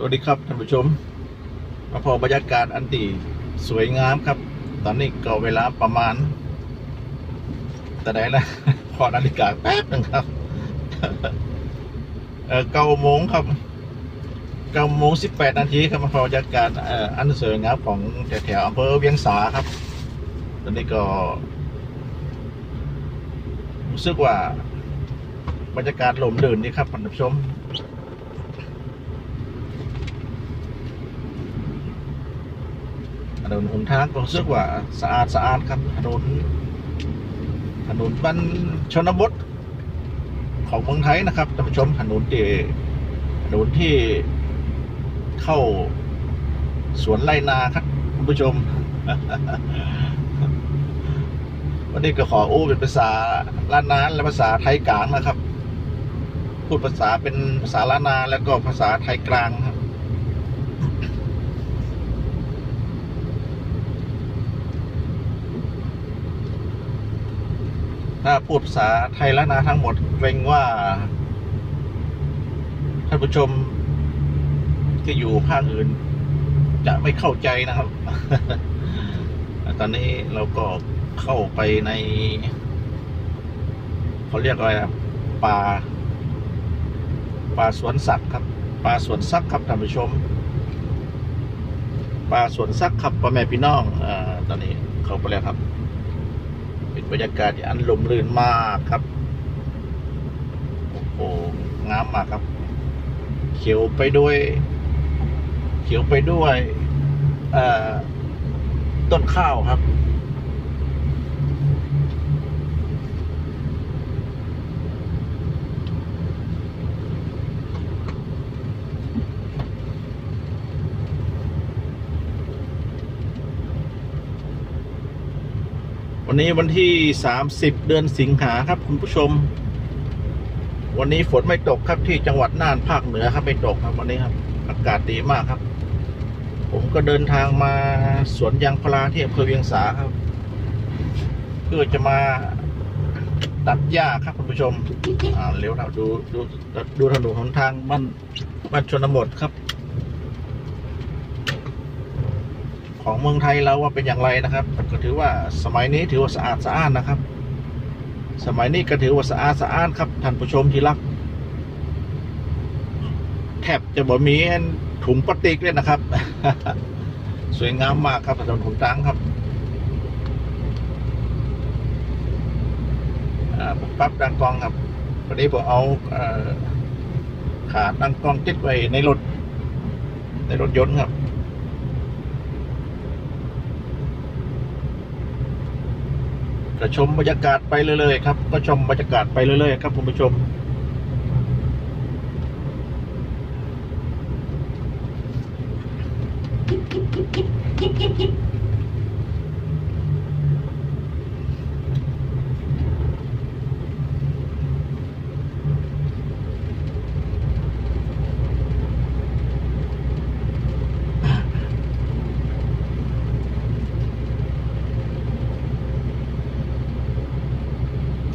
สวัสดีครับท่านผู้ชม มาพอบรรยากาศอันตีสวยงามครับ ตอนนี้ก็เวลาประมาณ แต่ไหนนะพอนาฬิกาแป๊บหนึ่งครับ เออเก้าโมงครับเก้าโมงสิบแปดนาทีครับมาพอบรรยากาศอันสวยงามของแถวอำเภอเวียงสาครับ ตอนนี้ก็รู้สึกว่าบรรยากาศลมลื่นดีครับท่านผู้ชม ถนนหนทางก็รู้สึกว่าสะอาดสะอาดครับถนนถนนบ้านชนบทของเมืองไทยนะครับท่านผู้ชมถนนที่ถนนที่เข้าสวนไรนาครับคุณผู้ชม วันนี้ก็ขออู้เป็นภาษาล้านนาและภาษาไทยกลางนะครับ พูดภาษาเป็นภาษาล้านนาแล้วก็ภาษาไทยกลางครับ ถ้าพูดภาษาไทยและนาทั้งหมดเกรงว่าท่านผู้ชมที่อยู่ภาคอื่น จะไม่เข้าใจนะครับ ตอนนี้เราก็เข้าไปในเขาเรียกอะไรนะป่าป่าสวนสัตว์ครับป่าสวนสัตว์ครับท่านผู้ชมป่าสวนสัตว์ครับพ่อแม่พี่น้องอ่าตอนนี้เข้าไปแล้วครับ บรรยากาศที่อันลมลื่นมากครับ โอ้โหงามมากครับ เขียวไปด้วย เขียวไปด้วยต้นข้าวครับ นนี้วันที่ 30 เดือนสิงหาครับ คุณผู้ชม วันนี้ฝนไม่ตกครับที่จังหวัดน่านภาคเหนือครับไม่ตกครับวันนี้ครับ อากาศดีมากครับ ผมก็เดินทางมาสวนยางพาราที่อำเภอเวียงสาครับ เพื่อจะมาตัดหญ้าครับคุณผู้ชมอ่าเร็วนะดูดูดูถนนหนทางบ้านบ้านชนบทครับ ของเมืองไทยเราว่าเป็นอย่างไรนะครับ ก็ถือว่าสมัยนี้ถือว่าสะอาดสะอ้านนะครับ สมัยนี้ก็ถือว่าสะอาดสะอ้านครับท่านผู้ชมที่รัก แทบจะบ่มีถุงพลาสติกเลยนะครับ สวยงามมากครับถนนหนทางครับอ่าผมปรับดังกล้องครับวันนี้ผมเอาขาดังกล้องติดไว้ในรถในรถยนต์ครับ ก็ชมบรรยากาศไปเรื่อยๆครับก็ชมบรรยากาศไปเรื่อยๆครับคุณผู้ชม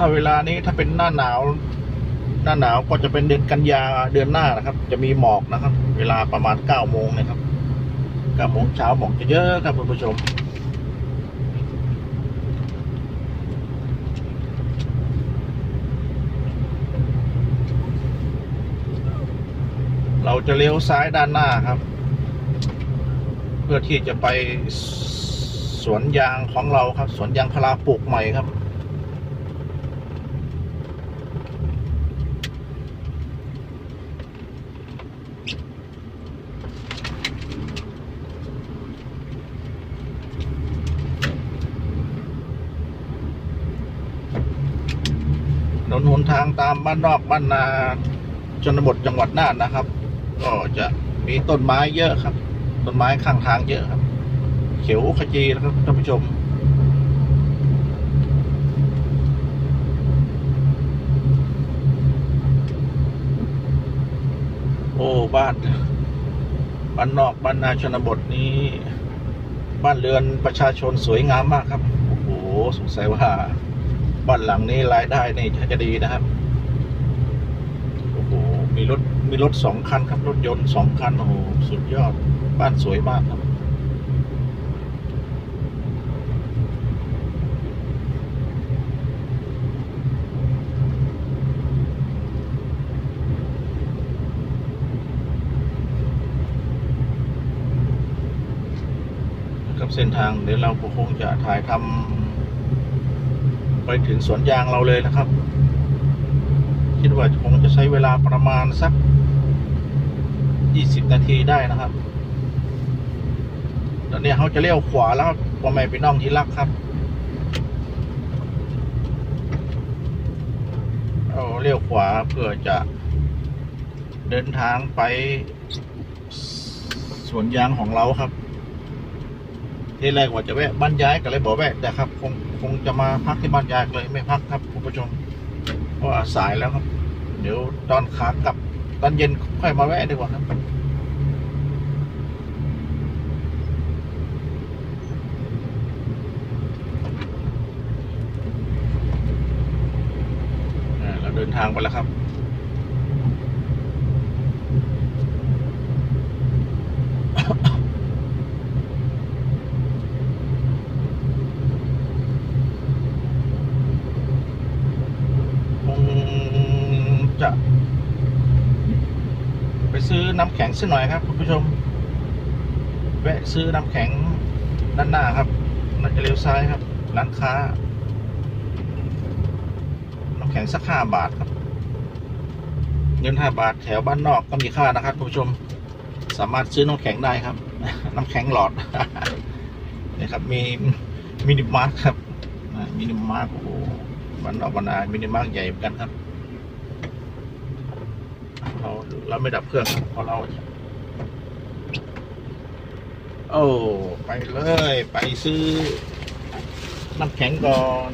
ถ้าเวลานี้ถ้าเป็นหน้าหนาว หน้าหนาวก็จะเป็นเดือนกันยาเดือนหน้านะครับ จะมีหมอกนะครับ เวลาประมาณเก้าโมงนะครับเก้าโมงเช้าหมอกจะเยอะครับคุณผู้ชมเราจะเลี้ยวซ้ายด้านหน้าครับ เพื่อที่จะไปสวนยางของเราครับ สวนยางพาราปลูกใหม่ครับ ถ นนหนทางตามบ้านนอกบ้านนาชนบทจังหวัดน่านนะครับ ก็จะมีต้นไม้เยอะครับ ต้นไม้ข้างทางเยอะครับ เขียวขจีนะครับท่านผู้ชมโอ้บ้านบ้านนอกบ้านนาชนบทนี้ บ้านเรือนประชาชนสวยงามมากครับ โอ้โหสงสัยว่า บ้านหลังนี้รายได้นี่จะดีนะครับ โอ้โห มีรถ มีรถสองคันครับรถยนต์สองคัน โอ้โห สุดยอด บ้านสวยมากครับ กับเส้นทางเดี๋ยวเราคงจะถ่ายทำ ไปถึงสวนยางเราเลยนะครับ คิดว่าคงจะใช้เวลาประมาณสัก 20 นาทีได้นะครับตอนนี้เขาจะเลี้ยวขวาแล้วพ่อแม่พี่น้องที่รักครับเอาเลี้ยวขวาเพื่อจะเดินทางไปสวนยางของเราครับ ที่แรกว่าจะแวะบ้านย้ายก็เลยบอกแวะแต่ครับ คง คงจะมาพักที่บ้านยายเลยไม่พักครับคุณผู้ชมเพราะสายแล้วครับ เดี๋ยวตอนขากลับตอนเย็นค่อยมาแวะดีกว่าครับเราเดินทางไปแล้วครับ คงจะ ไป ซื้อน้ำแข็งสักหน่อยครับคุณผู้ชม แวะซื้อน้ำแข็งด้านหน้าครับน่าจะเลี้ยวซ้ายครับ ร้านค้า น้ำแข็งสักห้าบาทครับ เงินห้าบาทแถวบ้านนอกก็มีค่านะครับคุณผู้ชม สามารถซื้อน้ำแข็งได้ครับ น้ำแข็งหลอดนี่ครับมีมินิมาร์ทครับมินิมาร์ทโอ้บ้านนอกบ้านนามินิมาร์ทใหญ่เหมือนกันครับ เราไม่ดับเครื่องเพราะเรา โอ้ ไปเลย ไปซื้อน้ำแข็งก่อน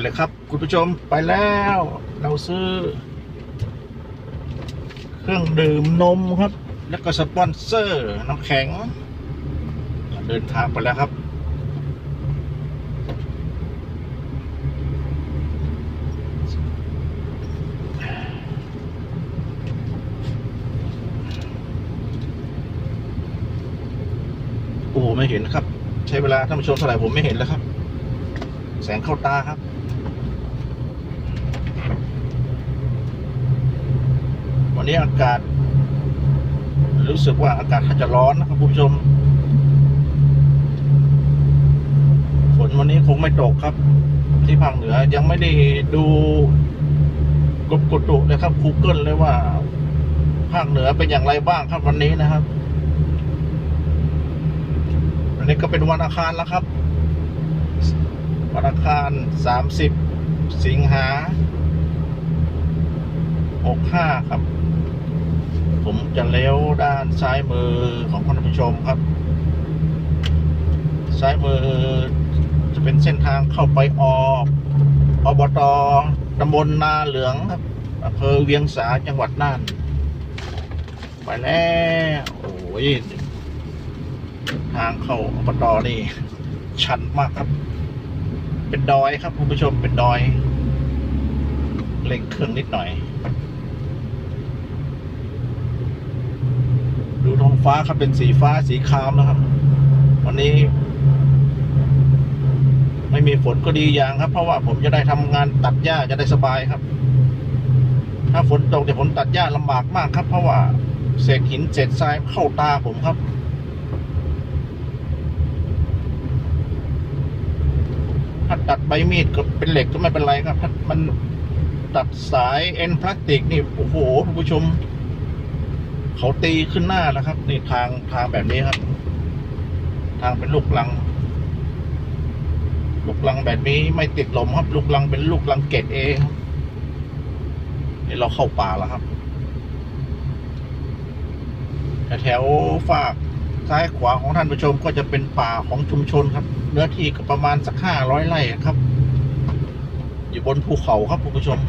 เลยครับ คุณผู้ชมไปแล้ว เราซื้อ เครื่องดื่มนมครับ แล้วก็สปอนเซอร์น้ำแข็ง เดินทางไปแล้วครับโอ้โหไม่เห็นครับ ใช้เวลาท่านผู้ชมเท่าไหร่ผมไม่เห็นแล้วครับ แสงเข้าตาครับ วันนี้อากาศ รู้สึกว่าอากาศจะร้อนนะครับคุณผู้ชม ฝนวันนี้คงไม่ตกครับ ที่ภาคเหนือยังไม่ได้ดูกรมกุตุเลยครับ Google เลยว่า ภาคเหนือเป็นอย่างไรบ้างครับวันนี้นะครับวันนี้ก็เป็นวันอังคารแล้วครับ วันอังคารสามสิบสิงหาหกห้าครับ ผมจะเลี้ยวด้านซ้ายมือของคุณผู้ชมครับ ซ้ายมือจะเป็นเส้นทางเข้าไปออบตตำบลนาเหลืองครับอำเภอเวียงสาจังหวัดน่าน ไปแล้วโอ้ยทางเข้าอบตนี่ ชันมากครับ เป็นดอยครับคุณผู้ชมเป็นดอยเร่งเครื่องนิดหน่อย ดูท้องฟ้าครับเป็นสีฟ้าสีครามนะครับ วันนี้ ไม่มีฝนก็ดีอย่างครับ เพราะว่าผมจะได้ทำงานตัดหญ้าจะได้สบายครับ ถ้าฝนตกเดี๋ยวผมตัดหญ้าลำบากมากครับ เพราะว่าเศษหินเศษทรายเข้าตาผมครับถ้าตัดใบมีดก็เป็นเหล็กก็ไม่เป็นไรครับ ถ้ามันตัดสายเอ็นพลาสติกนี่โอ้โหคุณผู้ชม เขาตีขึ้นหน้าแล้วครับนี่ทางทางแบบนี้ครับ ทางเป็นลูกลัง ลูกลังแบบนี้ไม่ติดลมครับ ลูกลังเป็นลูกลังเกตเอครับนี่เราเข้าป่าแล้วครับแถวฝากซ้ายขวาของท่านผู้ชมก็จะเป็นป่าของชุมชนครับ เนื้อที่ก็ประมาณสักห้าร้อยไร่ครับ อยู่บนภูเขาครับคุณผู้ชม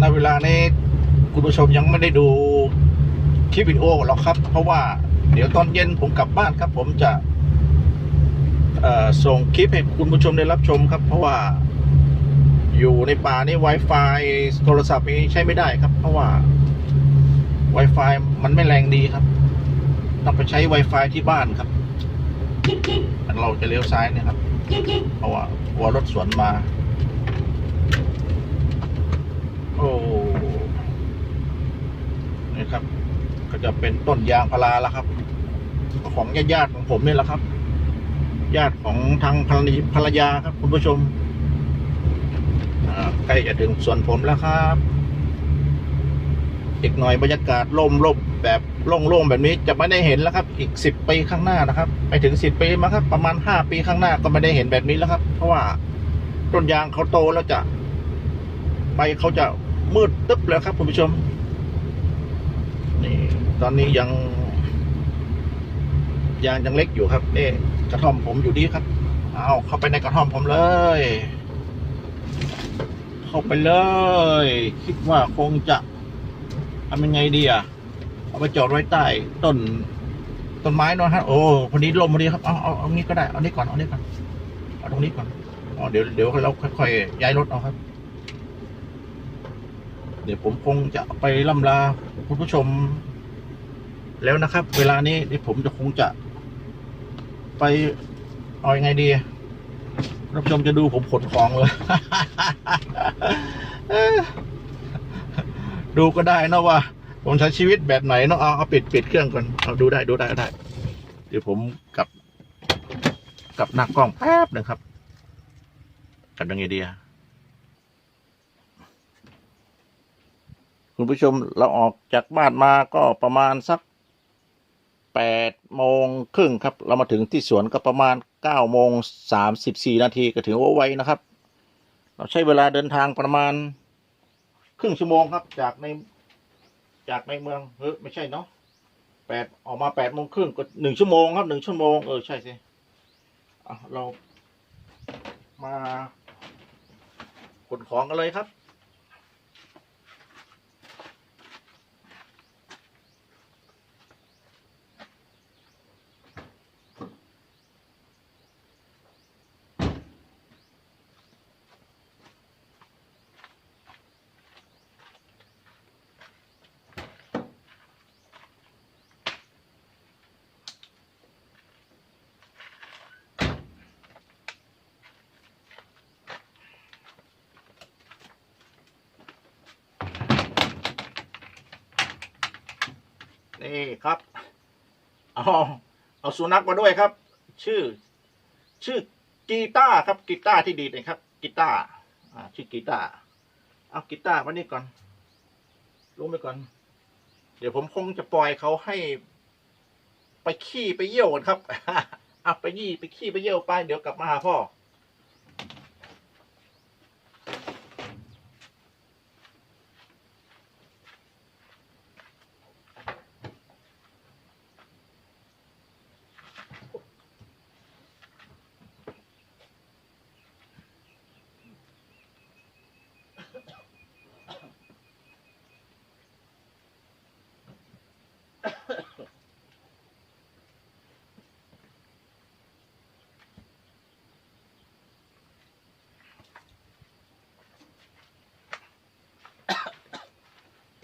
ในเวลานี้ คุณผู้ชมยังไม่ได้ดูคลิปวิดีโอหรอกครับ เพราะว่าเดี๋ยวตอนเย็นผมกลับบ้านครับ ผมจะส่งคลิปให้คุณผู้ชมได้รับชมครับ เพราะว่าอยู่ในป่านี่ Wi-Fi โทรศัพท์นี้ใช้ไม่ได้ครับ เพราะว่า Wi-Fi มันไม่แรงดีครับ ต้องไปใช้ Wi-Fi ที่บ้านครับ เราจะเลี้ยวซ้ายเนี่ยครับ เพราะว่ากลัวรถสวนมา โอ้นี่ครับ ก็จะเป็นต้นยางพาราแล้วครับ ของญาติๆของผมนี่แหละครับ ญาติของทางภรรยาครับ คุณผู้ชมใกล้จะถึงสวนผมแล้วครับอีกหน่อยบรรยากาศล่มล่มแบบโล่งๆแบบนี้จะไม่ได้เห็นแล้วครับ อีกสิบปีข้างหน้านะครับ ไปถึงสิบปีมาครับ ประมาณห้าปีข้างหน้าก็ไม่ได้เห็นแบบนี้แล้วครับ เพราะว่าต้นยางเขาโตแล้วจะใบเขาจะมืดตึ๊บเลยครับคุณผู้ชม ตอนนี้ยังยางยังเล็กอยู่ครับนี่กระท่อมผมอยู่ดีครับ เอาเข้าไปในกระท่อมผมเลย เข้าไปเลย คิดว่าคงจะทำยังไงดีอะเอาไปจอดไว้ใต้ต้นต้นไม้นอะฮะโอ้พอดีลมพอดีครับเอาเอาเอานี้ก็ได้เอานี้ก่อนเอานี้ก่อนเอาตรงนี้ก่อนอ๋อเดี๋ยวเดี๋ยวเราค่อยๆย้ายรถเอาครับ เดี๋ยวผมคงจะไปล่ำลาคุณผู้ชม แล้วนะครับ เวลานี้เดี๋ยวผมจะคงจะ ไปเอาอยัางไงดีคุณผู้ชมจะดูผมขนของเลย ดูก็ได้นะว่า ผมใช้ชีวิตแบบไหนเนาะเอาเอาปิดปิดเครื่องก่อนเอาดูได้ดูได้ได้ เดี๋ยวผมกลับกลับหน้ากล้องแป๊บหนึ่งครับกลับยังไงดีอะคุณผู้ชมเราออกจากบ้านมาก็ประมาณสัก แปดโมงครึ่งครับ เรามาถึงที่สวนก็ประมาณเก้าโมงสามสิบสี่นาทีก็ถือว่าไวนะครับ เราใช้เวลาเดินทางประมาณ ครึ่งชั่วโมงครับ จากในจากในเมืองเฮ้ยไม่ใช่เนาะแปดออกมาแปดโมงครึ่งก็หนึ่งชั่วโมงครับหนึ่งชั่วโมงเออใช่สิเรามาขนของกันเลยครับ นี่ครับเอาเอาสุนัขมาด้วยครับ ชื่อ ชื่อกีตาร์ครับกีตาร์ที่ดีนะครับกีตาร์อ่าชื่อกีตาร์เอากีตาร์มานี่ก่อนลงไปก่อน เดี๋ยวผมคงจะปล่อยเขาให้ ไปขี้ไปเยี่ยวก่อนครับเอาไปยี่ไปขี้ไปเยี่ยวไป เดี๋ยวกลับมาหาพ่อ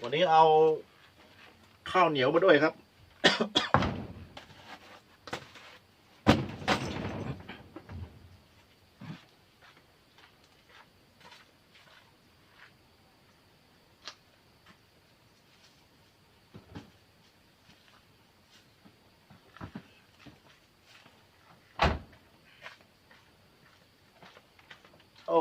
วันนี้เอาข้าวเหนียวมาด้วยครับโ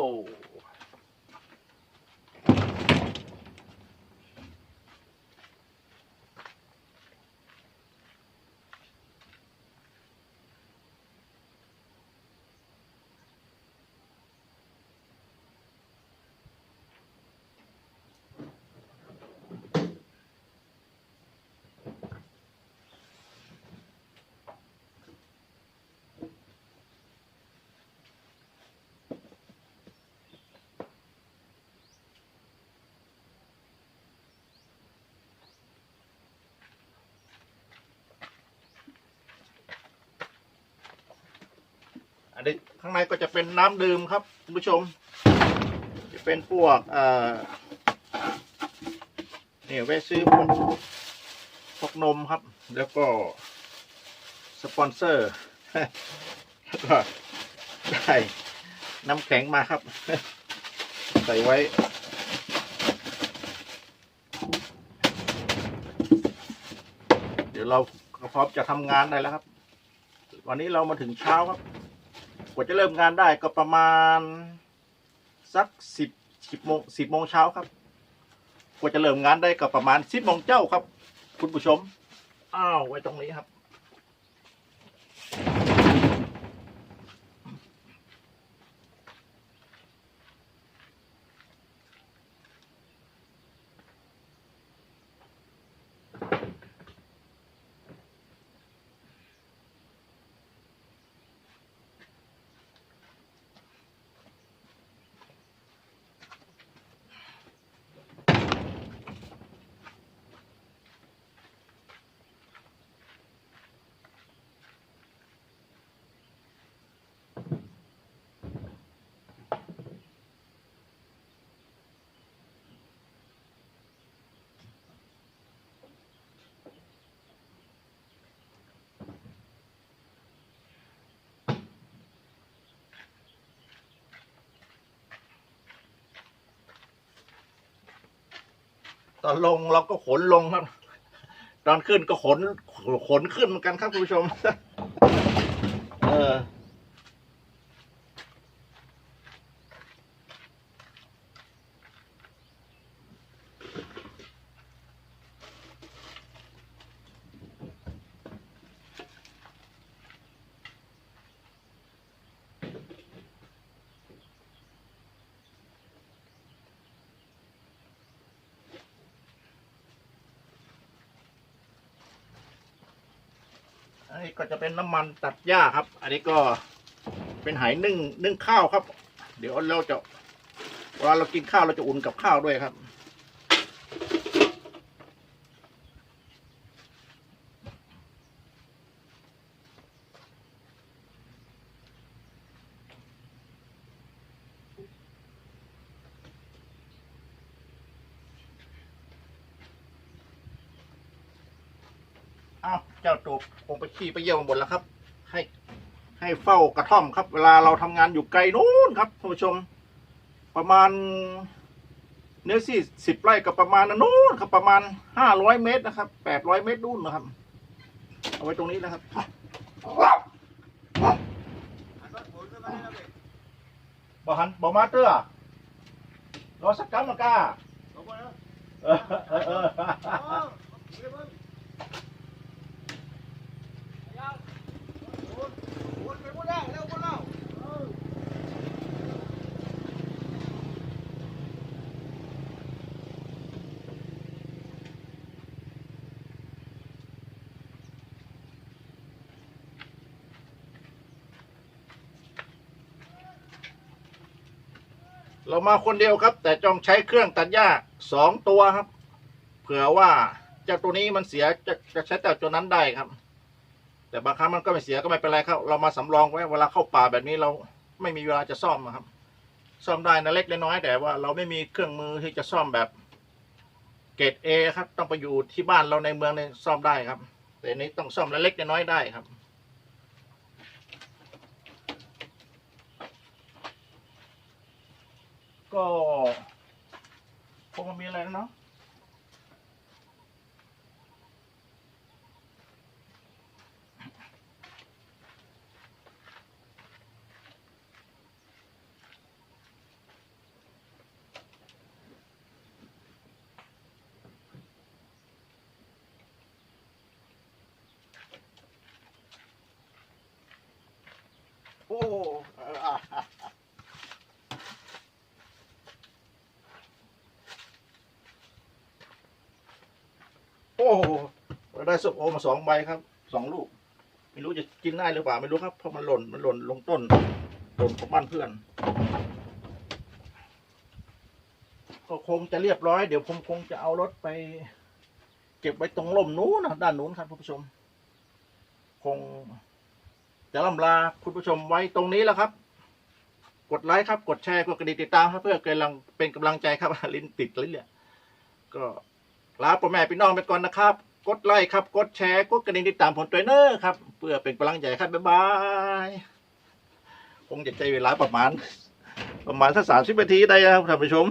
ข้างในก็จะเป็นน้ำดื่มครับคุณผู้ชม จะเป็นพวกเอ่อเนี่ยแวะซื้อพวกพวกนมครับ แล้วก็สปอนเซอร์ก็ได้น้ำแข็งมาครับ ใส่ไว้เดี๋ยวเราพร้อมจะทำงานได้แล้วครับ วันนี้เรามาถึงเช้าครับ กว่าจะเริ่มงานได้ก็ประมาณ สักสิบสิบโมงสิบโมงเช้าครับ กว่าจะเริ่มงานได้ก็ประมาณสิบโมงเจ้าครับ คุณผู้ชม อ้าวไว้ตรงนี้ครับ ตอนลงเราก็ขนลงครับ ตอนขึ้นก็ขนขนขึ้นเหมือนกันครับคุณผู้ชม เออ อันนี้ก็จะเป็นน้ำมันตัดหญ้าครับ อันนี้ก็เป็นไหนึ่งนึ่งข้าวครับ เดี๋ยวเราจะเวลาเรากินข้าวเราจะอุ่นกับข้าวด้วยครับ อ้าวเจ้าตัวคงไปขี้ไปเยี่ยวมาหมดแล้วครับ ให้ ให้เฝ้ากระท่อมครับ เวลาเราทำงานอยู่ไกลนู้นครับท่านผู้ชม ประมาณ เนื้อที่สิบไร่ก็ประมาณนู้นครับประมาณห้าร้อยเมตรนะครับแปดร้อยเมตรนู่นนะครับ เอาไว้ตรงนี้นะครับ บอหันบอมาเตอร์รอสักกัมมากาเออเออเออ เรามาคนเดียวครับ แต่จองใช้เครื่องตัดหญ้าสองตัวครับ เผื่อว่าเจ้าตัวนี้มันเสียจะจะใช้แต่ตัวนั้นได้ครับ แต่บางครั้งมันก็ไม่เสียก็ไม่เป็นไรครับ เรามาสำรองไว้เวลาเข้าป่าแบบนี้เราไม่มีเวลาจะซ่อมอะครับ ซ่อมได้นะเล็กน้อยแต่ว่าเราไม่มีเครื่องมือที่จะซ่อมแบบเกรดเอครับ ต้องไปอยู่ที่บ้านเราในเมืองในซ่อมได้ครับ แต่นี้ต้องซ่อมเล็กน้อยได้ครับก็คงมีอะไรเนาะ โอ้เอ่ออะอะโอ้ เราได้ส้มโอมาสองใบครับสองลูก ไม่รู้จะกินได้หรือเปล่าไม่รู้ครับเพราะมันหล่นมันหล่นลงต้นหล่นของบ้านเพื่อนก็คงจะเรียบร้อยเดี๋ยวผมคงจะเอารถไป เก็บไว้ตรงล่มนู้นนะด้านนู้นครับคุณผู้ชม คงจะล่ำลาคุณผู้ชมไว้ตรงนี้แล้วครับ กดไลค์ครับ กดแชร์กดกระดิ่งติดตามครับเพื่อกำลังเป็นกำลังใจครับลิ้นติดลิ้นเนี่ยก็ลาพ่อแม่พี่น้องไปก่อนนะครับ กดไลค์ครับ กดแชร์ กดกระดิ่งติดตามผมตัวเนอร์ครับ เพื่อเป็นกำลังใจครับ บ๊ายบาย คงจะใจเวลาประมาณ ประมาณสักสามสิบนาทีได้ครับท่านผู้ชม